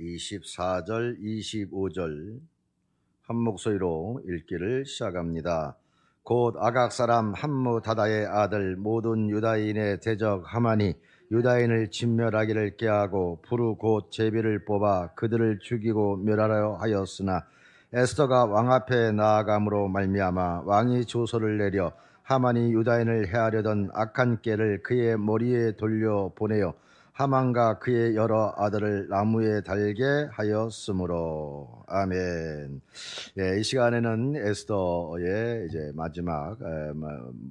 24절, 25절 한 목소리로 읽기를 시작합니다. 곧 아각 사람 함무 다다의 아들 모든 유다인의 대적 하만이 유다인을 진멸하기를 깨하고 부르 곧 제비를 뽑아 그들을 죽이고 멸하려 하였으나 에스더가 왕 앞에 나아감으로 말미암아 왕이 조서를 내려 하만이 유다인을 해하려던 악한 깨를 그의 머리에 돌려 보내어 하만과 그의 여러 아들을 나무에 달게 하였으므로 아멘. 예, 이 시간에는 에스더의 이제 마지막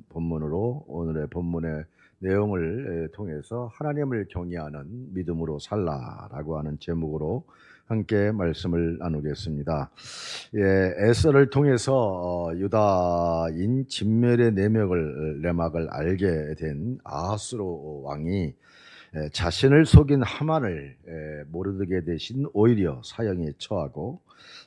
본문으로 오늘의 본문의 내용을 에, 통해서 하나님을 경외하는 믿음으로 살라라고 하는 제목으로 함께 말씀을 나누겠습니다. 예, 에스더를 통해서 어, 유다인 진멸의 내막을 내막을 알게 된 아하스로 왕이 에, 자신을 속인 하만을 에, 모르드게 대신 오히려 사형에 처하고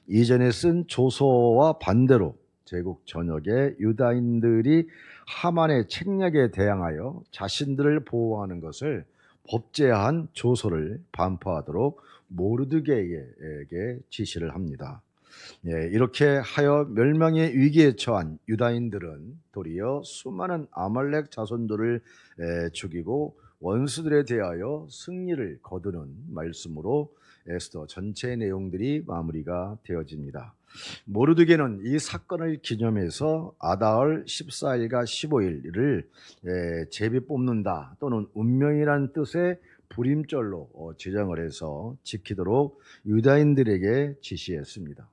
이전에 쓴 조서와 반대로 제국 전역의 유다인들이 하만의 책략에 대항하여 자신들을 보호하는 것을 법제한 조서를 반포하도록 모르드게에게 지시를 합니다. 예, 이렇게 하여 멸망의 위기에 처한 유다인들은 도리어 수많은 아말렉 자손들을 에, 죽이고 원수들에 대하여 승리를 거두는 말씀으로 에스더 전체 내용들이 마무리가 되어집니다. 모르드게는 이 사건을 기념해서 아다얼 14일과 15일을 에, 제비 뽑는다 또는 운명이란 뜻의 불임절로 어, 지정을 해서 지키도록 유다인들에게 지시했습니다.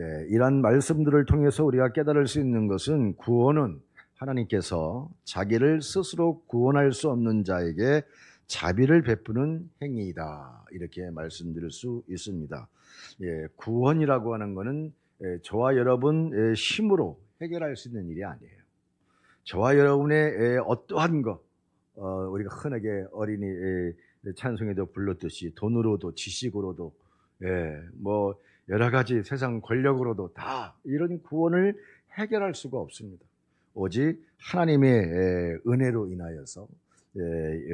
예, 이러한 말씀들을 통해서 우리가 깨달을 수 있는 것은 구원은 하나님께서 자기를 스스로 구원할 수 없는 자에게 자비를 베푸는 행위이다. 이렇게 말씀드릴 수 있습니다. 예, 구원이라고 하는 것은 예, 저와 여러분 힘으로 해결할 수 있는 일이 아니에요. 저와 여러분의 예, 어떠한 것, 어, 우리가 흔하게 어린이 예, 찬송에도 불렀듯이 돈으로도 지식으로도 예, 뭐 여러 가지 세상 권력으로도 다 이런 구원을 해결할 수가 없습니다. 오직 하나님의 에, 은혜로 인하여서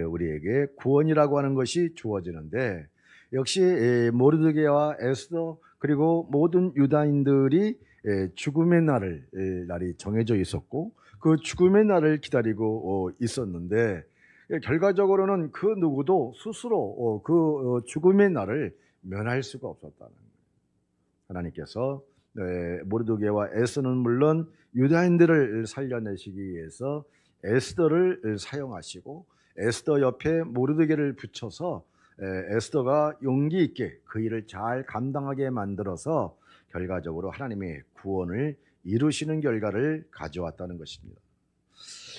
우리에게 구원이라고 하는 것이 주어지는데 역시 에, 모르드게와 에스더 그리고 모든 유다인들이 에, 죽음의 날을 에, 날이 정해져 있었고 그 죽음의 날을 기다리고 어, 있었는데 에, 결과적으로는 그 누구도 스스로 어, 그 어, 죽음의 날을 면할 수가 없었다는 거예요. 하나님께서 에, 모르드게와 에스더는 물론 유다인들을 살려내시기 위해서 에스더를 사용하시고 에스더 옆에 모르드게를 붙여서 에, 에스더가 용기 있게 그 일을 잘 감당하게 만들어서 결과적으로 하나님의 구원을 이루시는 결과를 가져왔다는 것입니다.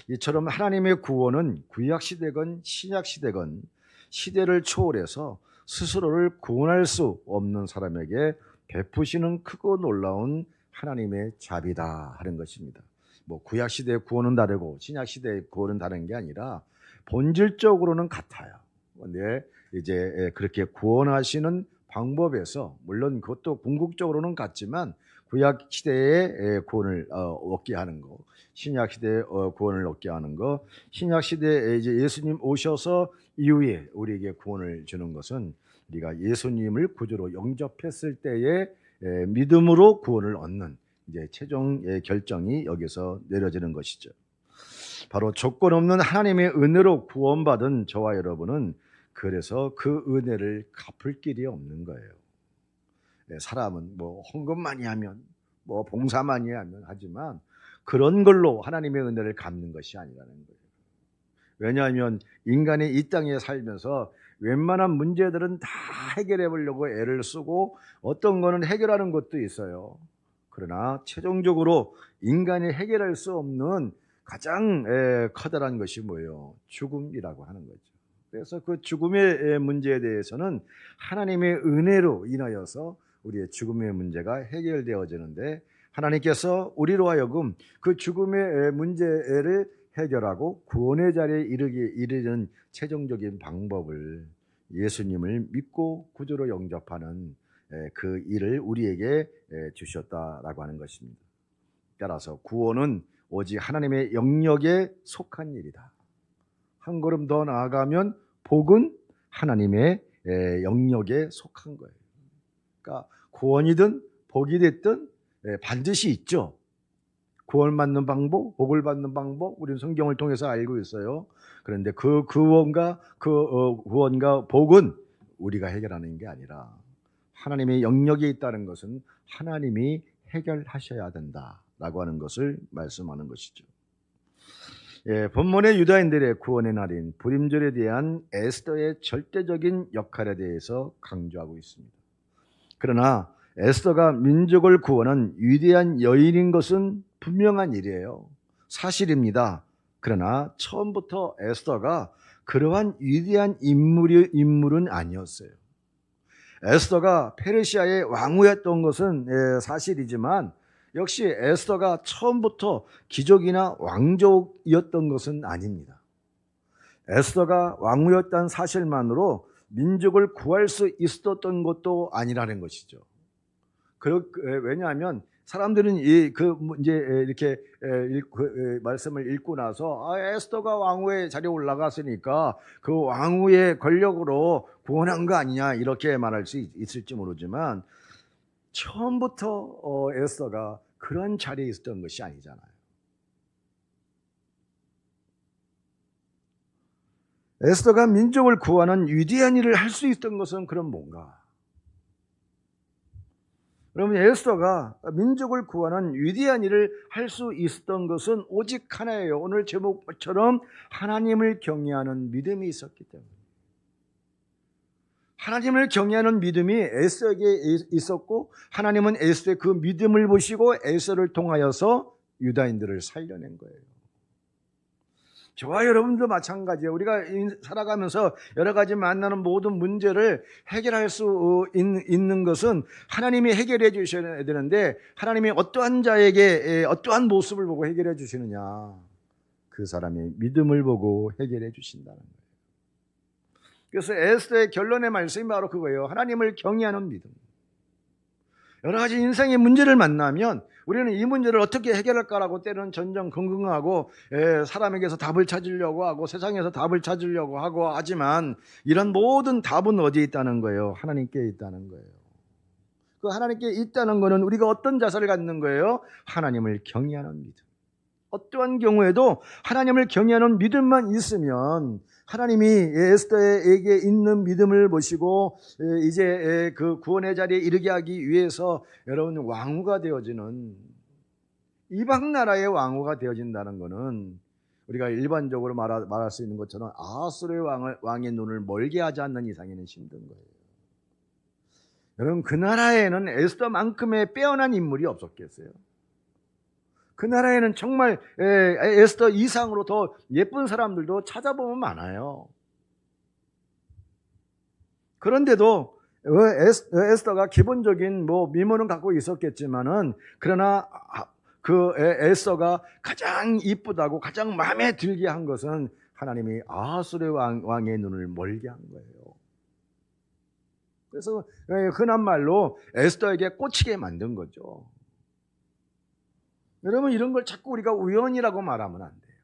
이처럼 하나님의 구원은 구약 시대건 신약 시대건 시대를 초월해서 스스로를 구원할 수 없는 사람에게 베푸시는 크고 놀라운 하나님의 자비다 하는 것입니다. 뭐 구약 시대의 구원은 다르고 신약 시대의 구원은 다른 게 아니라 본질적으로는 같아요. 근데 이제 그렇게 구원하시는 방법에서 물론 그것도 궁극적으로는 같지만 구약 시대의 구원을 어, 얻게 하는 거, 신약 시대의 어, 구원을 얻게 하는 거, 신약 시대에 이제 예수님 오셔서 이후에 우리에게 구원을 주는 것은 우리가 예수님을 구주로 영접했을 에, 믿음으로 구원을 얻는 이제 최종 의 결정이 여기서 내려지는 것이죠. 바로 조건 없는 하나님의 은혜로 구원받은 저와 여러분은 그래서 그 은혜를 갚을 길이 없는 거예요. 예, 사람은 뭐 헌금 많이 하면 뭐 봉사 많이 하면 하지만 그런 걸로 하나님의 은혜를 갚는 것이 아니라는 거예요. 왜냐하면 인간이 이 땅에 살면서 웬만한 문제들은 다 해결해 보려고 애를 쓰고 어떤 거는 해결하는 것도 있어요. 그러나 최종적으로 인간이 해결할 수 없는 가장 에, 커다란 것이 뭐예요? 죽음이라고 하는 거죠. 그래서 그 죽음의 문제에 대해서는 하나님의 은혜로 인하여서 우리의 죽음의 문제가 해결되어지는데 하나님께서 우리로 하여금 그 죽음의 문제를 해결하고 구원의 자리에 이르기 이르는 최종적인 방법을 예수님을 믿고 구주로 영접하는 에, 그 일을 우리에게 에, 주셨다라고 하는 것입니다. 따라서 구원은 오직 하나님의 영역에 속한 일이다. 한 걸음 더 나아가면 복은 하나님의 에, 영역에 속한 거예요. 그러니까 구원이든 복이 됐든 에, 반드시 있죠. 구원받는 방법, 복을 받는 방법, 우리는 성경을 통해서 알고 있어요. 그런데 그 구원과 그 어, 구원과 복은 우리가 해결하는 게 아니라 하나님의 영역에 있다는 것은 하나님이 해결하셔야 된다라고 하는 것을 말씀하는 것이죠. 예, 본문의 유다인들의 구원의 날인 불임절에 대한 에스더의 절대적인 역할에 대해서 강조하고 있습니다. 그러나 에스더가 민족을 구원한 위대한 여인인 것은 분명한 일이에요. 사실입니다. 그러나 처음부터 에스더가 그러한 위대한 인물이, 인물은 아니었어요. 에스더가 페르시아의 왕후였던 것은 예, 사실이지만 역시 에스더가 처음부터 귀족이나 왕족이었던 것은 아닙니다. 에스더가 왕후였다는 사실만으로 민족을 구할 수 있었던 것도 아니라는 것이죠. 그, 왜냐하면 사람들은 이 그 이제 이렇게 그 말씀을 읽고 나서 아, 에스더가 왕후의 자리에 올라갔으니까 그 왕후의 권력으로 구원한 거 아니냐 이렇게 말할 수 있을지 모르지만 처음부터 어, 에스더가 그런 자리에 있었던 것이 아니잖아요. 에스더가 민족을 구하는 위대한 일을 할 수 있던 것은 그럼 뭔가? 여러분 에스더가 민족을 구하는 위대한 일을 할 수 있었던 것은 오직 하나예요. 오늘 제목처럼 하나님을 경외하는 믿음이 있었기 때문에. 하나님을 경외하는 믿음이 에스더에게 있었고 하나님은 에스더의 그 믿음을 보시고 에스더를 통하여서 유다인들을 살려낸 거예요. 저와 여러분도 마찬가지예요. 우리가 살아가면서 여러 가지 만나는 모든 문제를 해결할 수 어, 있는 것은 하나님이 해결해 주셔야 되는데 하나님이 어떠한 자에게 어떠한 모습을 보고 해결해 주시느냐. 그 사람의 믿음을 보고 해결해 주신다는 거예요. 그래서 에스더의 결론의 말씀이 바로 그거예요. 하나님을 경외하는 믿음. 여러 가지 인생의 문제를 만나면 우리는 이 문제를 어떻게 해결할까라고 때로는 전전긍긍하고 예, 사람에게서 답을 찾으려고 하고 세상에서 답을 찾으려고 하고 하지만 이런 모든 답은 어디에 있다는 거예요? 하나님께 있다는 거예요. 그 하나님께 있다는 것은 우리가 어떤 자세를 갖는 거예요? 하나님을 경외하는 믿음. 어떠한 경우에도 하나님을 경외하는 믿음만 있으면 하나님이 에스더에게 있는 믿음을 보시고 이제 그 구원의 자리에 이르게 하기 위해서 여러분 왕후가 되어지는 이방 나라의 왕후가 되어진다는 것은 우리가 일반적으로 말하, 말할 수 있는 것처럼 아수르의 왕을, 왕의 눈을 멀게 하지 않는 이상에는 힘든 거예요. 여러분 그 나라에는 에스더만큼의 빼어난 인물이 없었겠어요. 그 나라에는 정말 에스더 이상으로 더 예쁜 사람들도 찾아보면 많아요. 그런데도 에스더가 기본적인 뭐 미모는 갖고 있었겠지만은 그러나 그 에스더가 가장 이쁘다고 가장 마음에 들게 한 것은 하나님이 아수르 왕의 눈을 멀게 한 거예요. 그래서 흔한 말로 에스더에게 꽂히게 만든 거죠. 여러분 이런 걸 자꾸 우리가 우연이라고 말하면 안 돼요.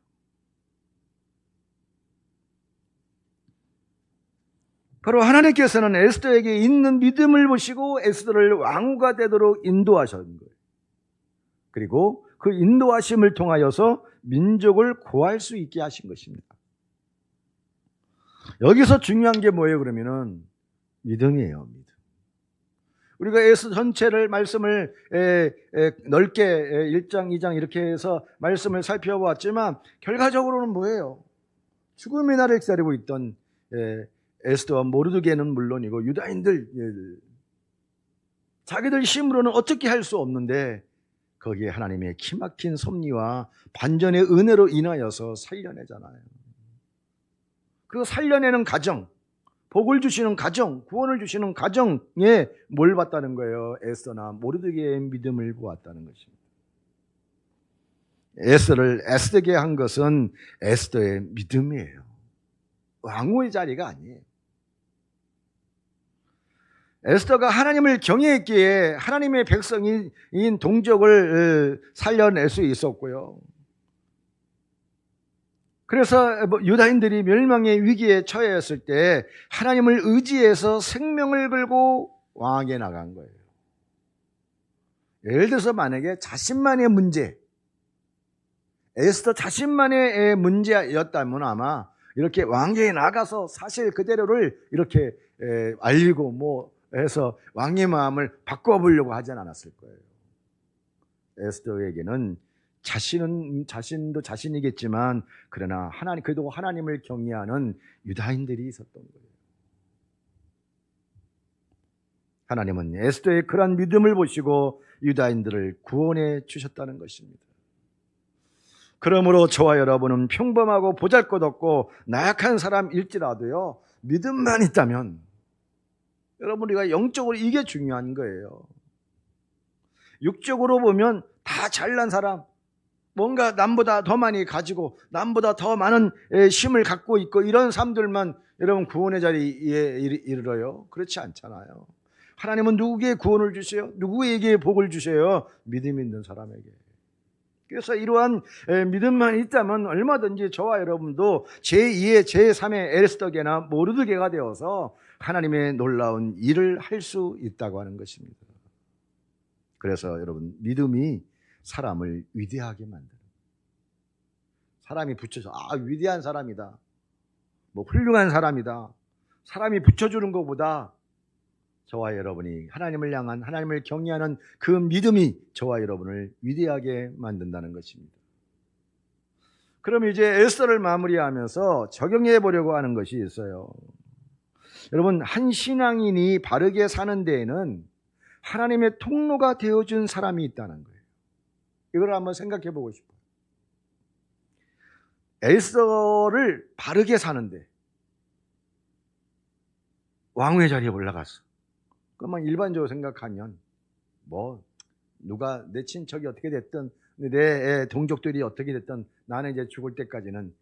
바로 하나님께서는 에스더에게 있는 믿음을 보시고 에스더를 왕후가 되도록 인도하셨는 거예요. 그리고 그 인도하심을 통하여서 민족을 구할 수 있게 하신 것입니다. 여기서 중요한 게 뭐예요, 그러면은? 믿음이에요, 믿음. 우리가 에스 전체를 말씀을 넓게 에, 1장, 2장 이렇게 해서 말씀을 살펴보았지만 결과적으로는 뭐예요? 죽음의 날을 기다리고 있던 에, 에스더와 모르드게는 물론이고 유다인들 예, 자기들 힘으로는 어떻게 할 수 없는데 거기에 하나님의 기막힌 섭리와 반전의 은혜로 인하여서 살려내잖아요. 그 살려내는 과정, 복을 주시는 가정, 구원을 주시는 가정에 뭘 봤다는 거예요? 에스더나 모르드게의 믿음을 보았다는 것입니다. 에스더를 에스더게 한 것은 에스더의 믿음이에요. 왕후의 자리가 아니에요. 에스더가 하나님을 경외했기에 하나님의 백성인 동족을 살려낼 수 있었고요. 그래서 뭐 유다인들이 멸망의 위기에 처했을 때 하나님을 의지해서 생명을 걸고 왕에게 나간 거예요. 예를 들어서 만약에 자신만의 문제, 에스더 자신만의 문제였다면 아마 이렇게 왕계에 나가서 사실 그대로를 이렇게 알리고 뭐 해서 왕의 마음을 바꿔보려고 하진 않았을 거예요. 에스더에게는 자신은 자신도 자신이겠지만 그러나 하나님 그래도 하나님을 경외하는 유다인들이 있었던 거예요. 하나님은 에스더의 그러한 믿음을 보시고 유다인들을 구원해 주셨다는 것입니다. 그러므로 저와 여러분은 평범하고 보잘것없고 나약한 사람일지라도요 믿음만 있다면 여러분 우리가 영적으로 이게 중요한 거예요. 육적으로 보면 다 잘난 사람, 뭔가 남보다 더 많이 가지고 남보다 더 많은 힘을 갖고 있고 이런 사람들만 여러분 구원의 자리에 이르러요. 그렇지 않잖아요. 하나님은 누구에게 구원을 주세요? 누구에게 복을 주세요? 믿음 있는 사람에게. 그래서 이러한 믿음만 있다면 얼마든지 저와 여러분도 제2의 제3의 에르스더게나 모르드게가 되어서 하나님의 놀라운 일을 할 수 있다고 하는 것입니다. 그래서 여러분 믿음이 사람을 위대하게 만드는 사람이 붙여서 아 위대한 사람이다. 뭐 훌륭한 사람이다. 사람이 붙여주는 것보다 저와 여러분이 하나님을 향한 하나님을 경외하는 그 믿음이 저와 여러분을 위대하게 만든다는 것입니다. 그럼 이제 에스더를 마무리하면서 적용해 보려고 하는 것이 있어요. 여러분 한 신앙인이 바르게 사는 데에는 하나님의 통로가 되어준 사람이 있다는 거예요. 이걸 한번 생각해 보고 싶어요. 에스더를 바르게 사는데 왕의 자리에 올라갔어. 그만 일반적으로 생각하면 뭐 누가 내 친척이 어떻게 됐든 내 동족들이 어떻게 됐든 나는 이제 죽을 때까지는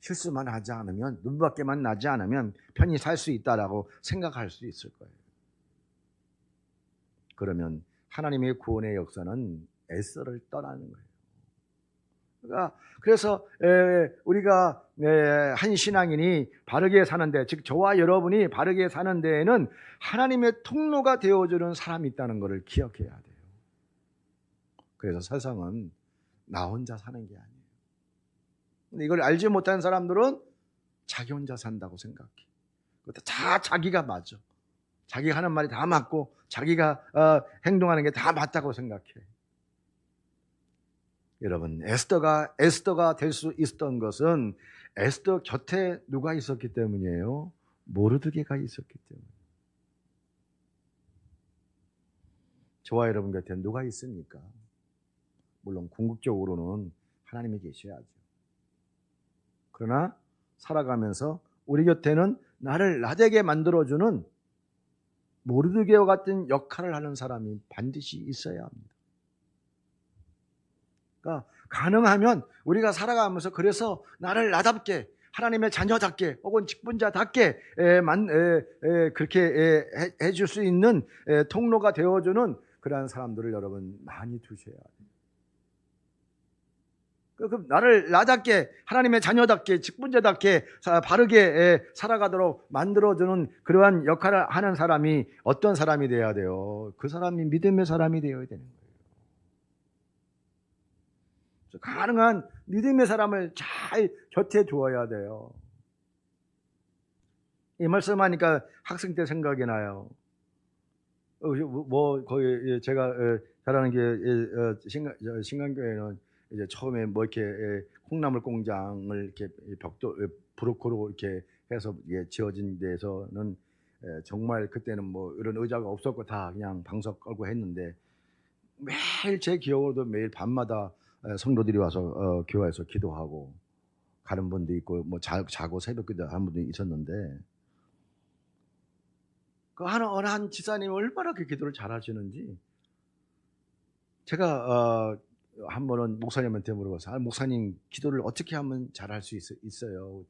실수만 하지 않으면 눈밖에만 나지 않으면 편히 살 수 있다라고 생각할 수 있을 거예요. 그러면 하나님의 구원의 역사는 에스를 떠나는 거예요. 그러니까 그래서 우리가 한 신앙인이 바르게 사는데 즉 저와 여러분이 바르게 사는 데에는 하나님의 통로가 되어주는 사람이 있다는 것을 기억해야 돼요. 그래서 세상은 나 혼자 사는 게 아니에요. 근데 이걸 알지 못하는 사람들은 자기 혼자 산다고 생각해. 그것도 다 자기가 맞아. 자기가 하는 말이 다 맞고 자기가 어, 행동하는 게 다 맞다고 생각해. 여러분 에스더가 에스더가 될 수 있었던 것은 에스더 곁에 누가 있었기 때문이에요. 모르드게가 있었기 때문에. 저와 여러분 곁에 누가 있습니까? 물론 궁극적으로는 하나님이 계셔야죠. 그러나 살아가면서 우리 곁에는 나를 나되게 만들어주는 모르드게와 같은 역할을 하는 사람이 반드시 있어야 합니다. 그러니까 가능하면 우리가 살아가면서 그래서 나를 나답게 하나님의 자녀답게 혹은 직분자답게 그렇게 해줄 수 있는 통로가 되어주는 그러한 사람들을 여러분 많이 두셔야 돼요. 그 나를 나답게 하나님의 자녀답게 직분자답게 바르게 살아가도록 만들어주는 그러한 역할을 하는 사람이 어떤 사람이 되어야 돼요? 그 사람이 믿음의 사람이 되어야 되는 거예요. 가능한 믿음의 사람을 잘 곁에 두어야 돼요. 이 말씀하니까 학생 때 생각이 나요. 어, 뭐 거의 제가 잘 아는 게 신강교회는 이제 처음에 뭐 이렇게 콩나물 공장을 이렇게 벽도 브로커로 이렇게 해서 지어진 데에서는 정말 그때는 뭐 이런 의자가 없었고 다 그냥 방석 걸고 했는데 매일 제 기억으로도 매일 밤마다 성도들이 와서 어, 교회에서 기도하고 가는 분도 있고 뭐 자, 자고 새벽 기도 하는 분도 있었는데 그 하나 어느 한 지사님이 얼마나 그 기도를 잘하시는지 제가 어, 한 번은 목사님한테 물어봤어요. 아, 목사님 기도를 어떻게 하면 잘할 수 있, 어요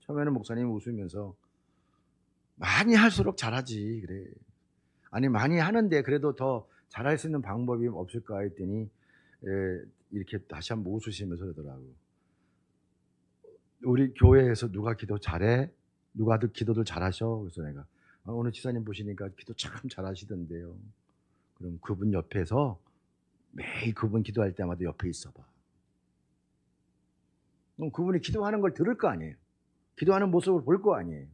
처음에는 목사님이 웃으면서 많이 할수록 잘하지 그래. 아니 많이 하는데 그래도 더 잘할 수 있는 방법이 없을까 했더니 에, 이렇게 다시 한번 웃으시면서 그러더라고. 우리 교회에서 누가 기도 잘해? 누가 더 기도를 잘하셔? 그래서 내가 아, 오늘 지사님 보시니까 기도 참 잘하시던데요. 그럼 그분 옆에서 매일 그분 기도할 때마다 옆에 있어봐. 그럼 그분이 기도하는 걸 들을 거 아니에요. 기도하는 모습을 볼 거 아니에요.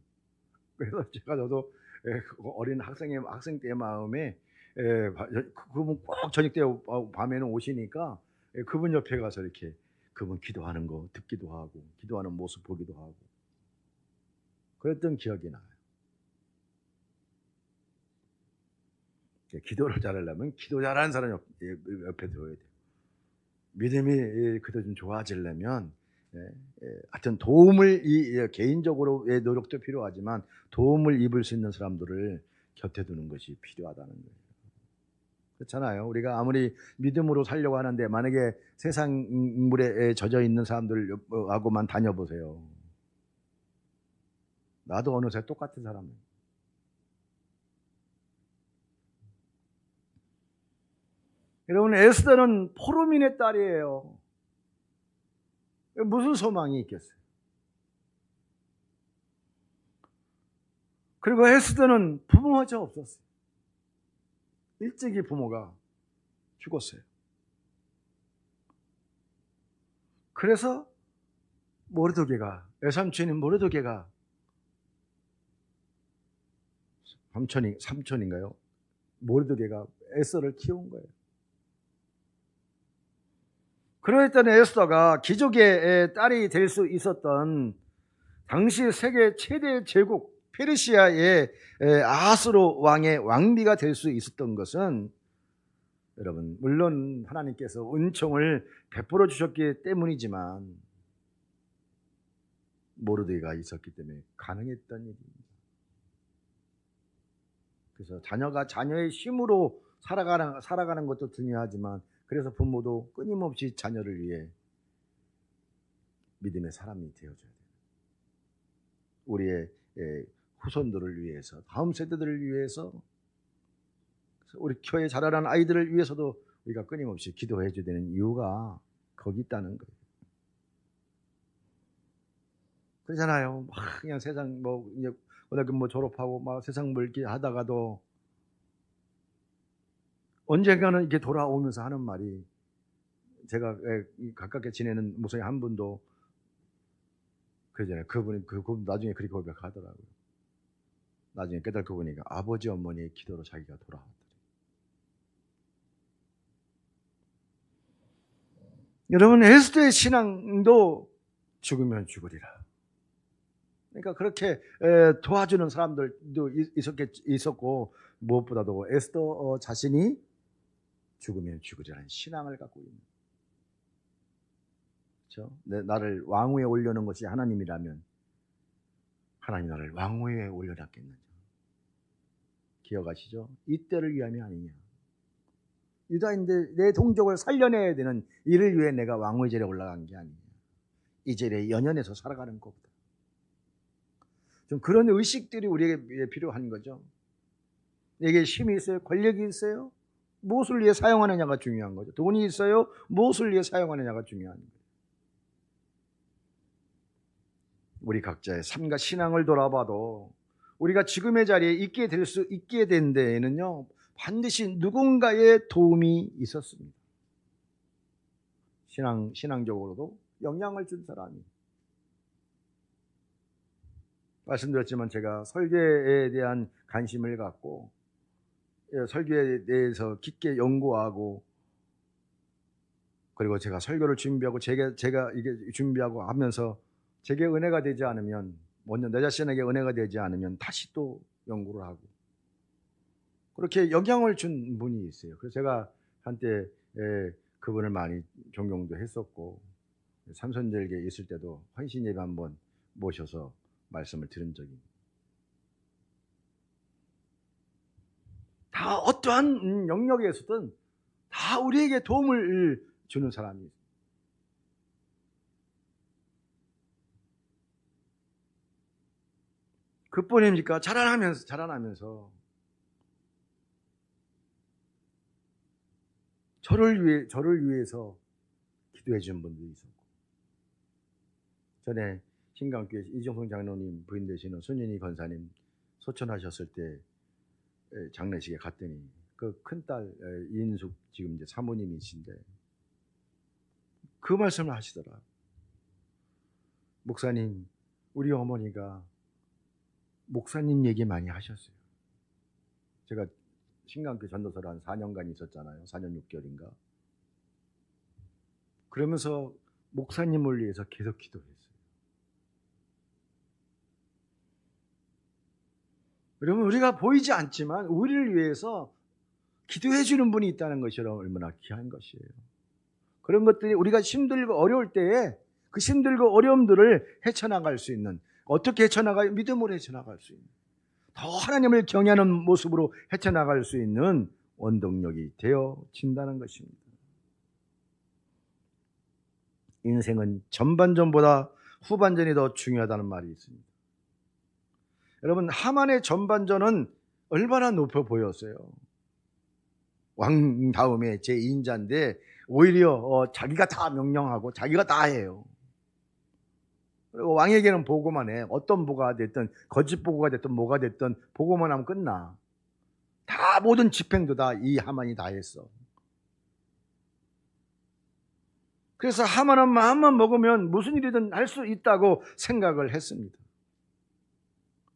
그래서 제가 저도 예, 그 어린 학생의 학생 때의 마음에 예, 바- 저- 그분 꼭 저녁 때 오- 밤에는 오시니까 예, 그분 옆에 가서 이렇게 그분 기도하는 거 듣기도 하고 기도하는 모습 보기도 하고 그랬던 기억이 나요. 예, 기도를 잘하려면 기도 잘하는 사람 옆, 예, 옆에 둬야 돼요. 믿음이 예, 그도 좀 좋아지려면 하여튼 도움을 개인적으로의 노력도 필요하지만 도움을 입을 수 있는 사람들을 곁에 두는 것이 필요하다는 거예요. 그렇잖아요. 우리가 아무리 믿음으로 살려고 하는데 만약에 세상 물에 젖어 있는 사람들하고만 다녀보세요. 나도 어느새 똑같은 사람이에요. 여러분 에스더는 포로민의 딸이에요. 무슨 소망이 있겠어요? 그리고 에스더는 부모가 없었어요. 일찍이 부모가 죽었어요. 그래서 모르도게가 외삼촌인 모르도게가 삼촌이 삼촌인가요? 모르도게가 에스더를 키운 거예요. 그러했던 에스더가 기족의 딸이 될 수 있었던 당시 세계 최대 제국 페르시아의 아하스로 왕의 왕비가 될 수 있었던 것은 여러분 물론 하나님께서 은총을 베풀어 주셨기 때문이지만 모르드가 있었기 때문에 가능했던 일입니다. 그래서 자녀가 자녀의 힘으로 살아가는 살아가는 것도 중요하지만 그래서 부모도 끊임없이 자녀를 위해 믿음의 사람이 되어줘야 돼요. 우리의 예, 후손들을 위해서, 다음 세대들을 위해서, 우리 교회 자라는 아이들을 위해서도 우리가 끊임없이 기도해 줘야 되는 이유가 거기 있다는 거예요. 그러잖아요. 막 그냥 세상 뭐 이제 고등학교 뭐 졸업하고 막 세상 물기 하다가도 언젠가는 이렇게 돌아오면서 하는 말이 제가 가깝게 지내는 목사님 한 분도 그러잖아요. 그분이 그, 그 나중에 그렇게 고백하더라고요. 나중에 깨닫고 보니까 아버지 어머니의 기도로 자기가 돌아왔더래. 여러분 에스더의 신앙도 죽으면 죽으리라. 그러니까 그렇게 도와주는 사람들도 있었겠, 있었고 무엇보다도 에스더 자신이 죽으면 죽으리라는 신앙을 갖고 있는 그렇죠? 나를 왕위에 올려놓은 것이 하나님이라면 하나님 나를 왕위에 올려놨겠느냐 기억하시죠? 이때를 위함이 아니냐 유다인데 내 동족을 살려내야 되는 이를 위해 내가 왕위 자리에 올라간 게 아니냐 이 자리에 연연해서 살아가는 것보다 좀 그런 의식들이 우리에게 필요한 거죠 내게 힘이 있어요? 권력이 있어요? 무엇을 위해 사용하느냐가 중요한 거죠. 돈이 있어요? 무엇을 위해 사용하느냐가 중요한 거예요. 우리 각자의 삶과 신앙을 돌아봐도 우리가 지금의 자리에 있게 될 수 있게 된 데에는요, 반드시 누군가의 도움이 있었습니다. 신앙, 신앙적으로도 영향을 준 사람이. 말씀드렸지만 제가 설계에 대한 관심을 갖고 설교에 대해서 깊게 연구하고 그리고 제가 설교를 준비하고 제가 제가 이게 준비하고 하면서 제게 은혜가 되지 않으면 먼저 내 자신에게 은혜가 되지 않으면 다시 또 연구를 하고. 그렇게 영향을 준 분이 있어요. 그래서 제가 한때 그분을 많이 존경도 했었고 삼선절개 있을 때도 헌신 예배 한번 모셔서 말씀을 들은 적이 다. 어떠한 영역에서든 다 우리에게 도움을 주는 사람이 있습니 그뿐입니까? 자라나면서 자라나면서 저를 위해 저를 위해서 기도해 준 분도 있었고 전에 신강교회 이정성 장로님 부인 되시는 손윤희 권사님 소천하셨을 때 에, 장례식에 갔더니 그 큰딸 에, 이인숙 지금 이제 사모님이신데 그 말씀을 하시더라. 목사님, 우리 어머니가 목사님 얘기 많이 하셨어요. 제가 신강교 전도서를 한 4년간 있었잖아요. 4년 6개월인가. 그러면서 목사님을 위해서 계속 기도했어요. 여러분 우리가 보이지 않지만 우리를 위해서 기도해 주는 분이 있다는 것이 얼마나 귀한 것이에요. 그런 것들이 우리가 힘들고 어려울 때에 그 힘들고 어려움들을 헤쳐나갈 수 있는 어떻게 헤쳐나가요? 믿음으로 헤쳐나갈 수 있는 더 하나님을 경외하는 모습으로 헤쳐나갈 수 있는 원동력이 되어진다는 것입니다. 인생은 전반전보다 후반전이 더 중요하다는 말이 있습니다. 여러분 하만의 전반전은 얼마나 높아 보였어요. 왕 다음에 제 2인자인데 오히려 어, 자기가 다 명령하고 자기가 다 해요. 그리고 왕에게는 보고만 해. 어떤 보고가 됐든 거짓 보고가 됐든 뭐가 됐든 보고만 하면 끝나. 다 모든 집행도 다 이 하만이 다 했어. 그래서 하만은 마음만 먹으면 무슨 일이든 할 수 있다고 생각을 했습니다.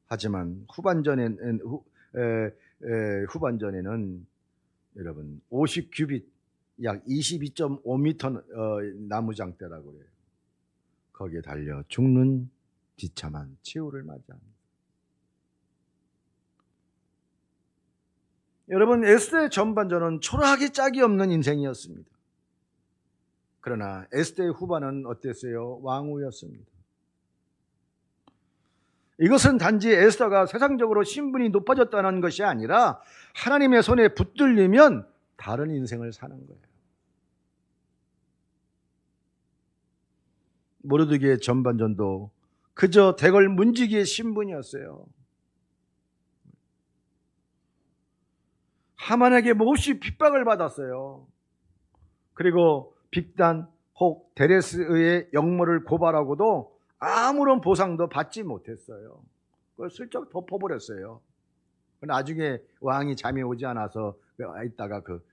하지만 후반전에는 후, 에, 에, 후반전에는 여러분 50 규빗 약 22.5m 어, 나무장대라고 그래요. 거기에 달려 죽는 비참한 최후를 맞이합니다. 여러분 에스더의 전반전은 초라하게 짝이 없는 인생이었습니다. 그러나 에스더의 후반은 어땠어요? 왕후였습니다. 이것은 단지 에스더가 세상적으로 신분이 높아졌다는 것이 아니라 하나님의 손에 붙들리면 다른 인생을 사는 거예요. 모르드기의 전반전도 그저 대걸 문지기의 신분이었어요. 하만에게 몹시 핍박을 받았어요. 그리고 빅단 혹 데레스의 역모를 고발하고도 아무런 보상도 받지 못했어요. 그걸 슬쩍 덮어버렸어요. 나중에 왕이 잠이 오지 않아서 있다가 그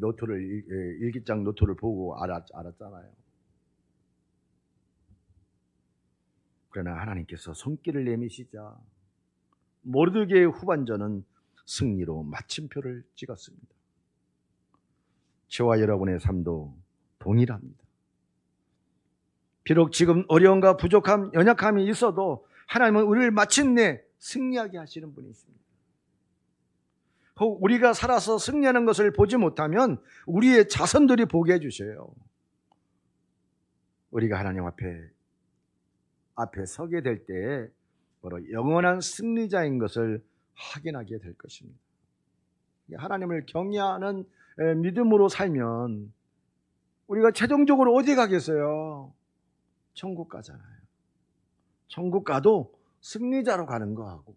노트를 일기장 노트를 보고 알았, 알았잖아요. 그러나 하나님께서 손길을 내미시자 모르드게의 후반전은 승리로 마침표를 찍었습니다. 저와 여러분의 삶도 동일합니다. 비록 지금 어려움과 부족함, 연약함이 있어도 하나님은 우리를 마침내 승리하게 하시는 분이십니다. 혹 우리가 살아서 승리하는 것을 보지 못하면 우리의 자손들이 보게 해주셔요. 우리가 하나님 앞에 앞에 서게 될 때에 바로 영원한 승리자인 것을 확인하게 될 것입니다. 하나님을 경외하는 믿음으로 살면 우리가 최종적으로 어디 가겠어요? 천국 가잖아요. 천국 가도 승리자로 가는 거하고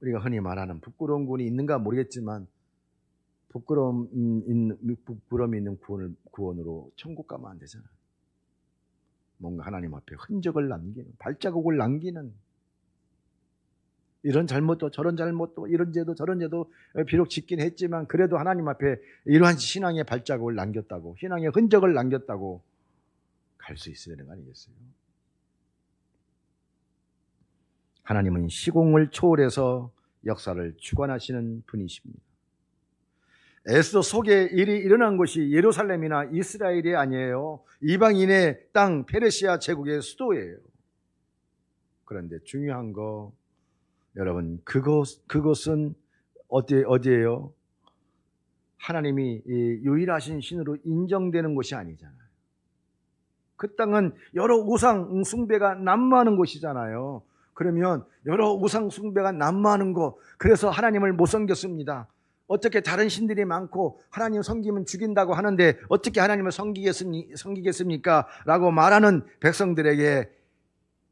우리가 흔히 말하는 부끄러운 군이 있는가 모르겠지만 부끄러움 있는 부끄러움이 있는 구원을 구원으로 천국 가면 안 되잖아요. 뭔가 하나님 앞에 흔적을 남기는 발자국을 남기는 이런 잘못도 저런 잘못도 이런 죄도 저런 죄도 비록 짓긴 했지만 그래도 하나님 앞에 이러한 신앙의 발자국을 남겼다고 신앙의 흔적을 남겼다고 갈 수 있어야 되는 거 아니겠어요? 하나님은 시공을 초월해서 역사를 주관하시는 분이십니다. 에스더 속에 일이 일어난 곳이 예루살렘이나 이스라엘이 아니에요. 이방인의 땅 페르시아 제국의 수도예요. 그런데 중요한 거 여러분 그곳 그것은 어디 어디예요? 하나님이 유일하신 신으로 인정되는 곳이 아니잖아요. 그 땅은 여러 우상 숭배가 난무하는 곳이잖아요. 그러면 여러 우상 숭배가 난무하는 거 그래서 하나님을 못 섬겼습니다. 어떻게 다른 신들이 많고 하나님 섬기면 죽인다고 하는데 어떻게 하나님을 섬기겠습니 까? 라고 말하는 백성들에게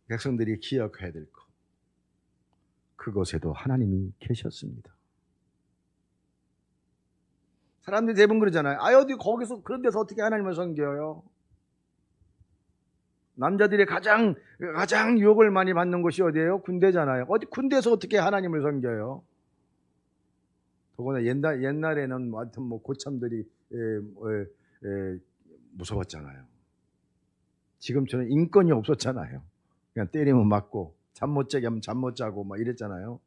백성들이 기억해야 될 것. 그곳에도 하나님이 계셨습니다. 사람들이 대부분 그러잖아요. 아, 어디 거기서 그런 데서 어떻게 하나님을 섬겨요? 남자들이 가장 가장 유혹을 많이 받는 곳이 어디예요? 군대잖아요. 어디 군대에서 어떻게 하나님을 섬겨요? 더구나 옛날 옛날에는 뭐 하여튼 뭐 고참들이 에, 에, 에, 무서웠잖아요. 지금처럼 인권이 없었잖아요. 그냥 때리면 맞고 잠 못 자게 하면 잠 못 자고 막 이랬잖아요.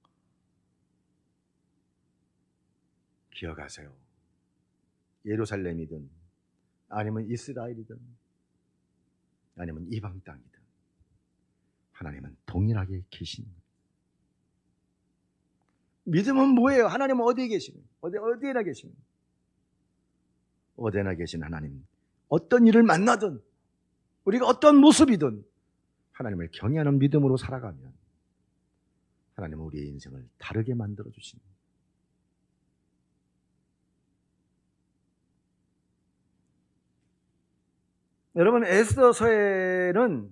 기억하세요. 예루살렘이든 아니면 이스라엘이든 아니면 이방 땅이든 하나님은 동일하게 계신 거예요. 믿음은 뭐예요? 하나님은 어디에 계시는 어디 어디에나 계시는 어디에나 계신 하나님 어떤 일을 만나든 우리가 어떤 모습이든 하나님을 경외하는 믿음으로 살아가면 하나님은 우리의 인생을 다르게 만들어 주십니다. 여러분 에스더서에는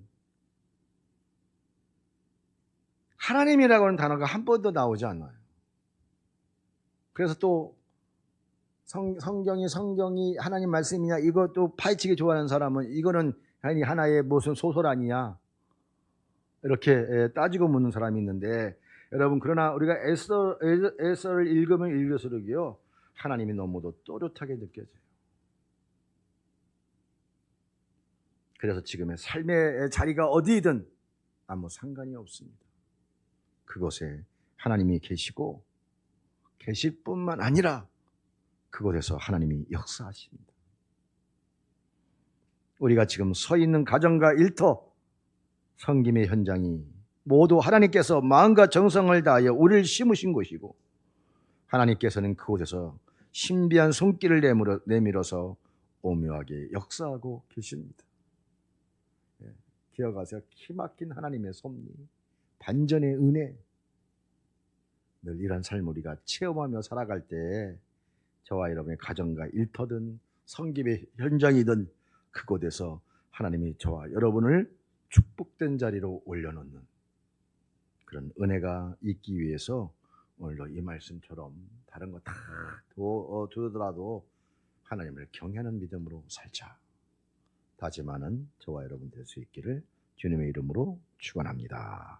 하나님이라고 하는 단어가 한 번도 나오지 않아요. 그래서 또 성, 성경이 성경이 하나님 말씀이냐 이것도 파헤치기 좋아하는 사람은 이거는 아니 하나의 무슨 소설 아니냐 이렇게 에, 따지고 묻는 사람이 있는데 여러분 그러나 우리가 에스- 에스더를 읽으면 읽을수록요 하나님이 너무도 또렷하게 느껴져요. 그래서 지금의 삶의 자리가 어디이든 아무 상관이 없습니다. 그곳에 하나님이 계시고 계실 뿐만 아니라 그곳에서 하나님이 역사하십니다. 우리가 지금 서 있는 가정과 일터 성김의 현장이 모두 하나님께서 마음과 정성을 다하여 우리를 심으신 곳이고 하나님께서는 그곳에서 신비한 손길을 내밀어, 내밀어서 오묘하게 역사하고 계십니다. 예, 기억하세요. 키막힌 하나님의 섭리, 반전의 은혜. 늘 이런 삶을 우리가 체험하며 살아갈 때 저와 여러분의 가정과 일터든 성김의 현장이든 그곳에서 하나님이 저와 여러분을 축복된 자리로 올려놓는 그런 은혜가 있기 위해서 오늘도 이 말씀처럼 다른 거다 어, 두더라도 하나님을 경외하는 믿음으로 살자 다짐하는 저와 여러분 될 수 있기를 주님의 이름으로 축원합니다.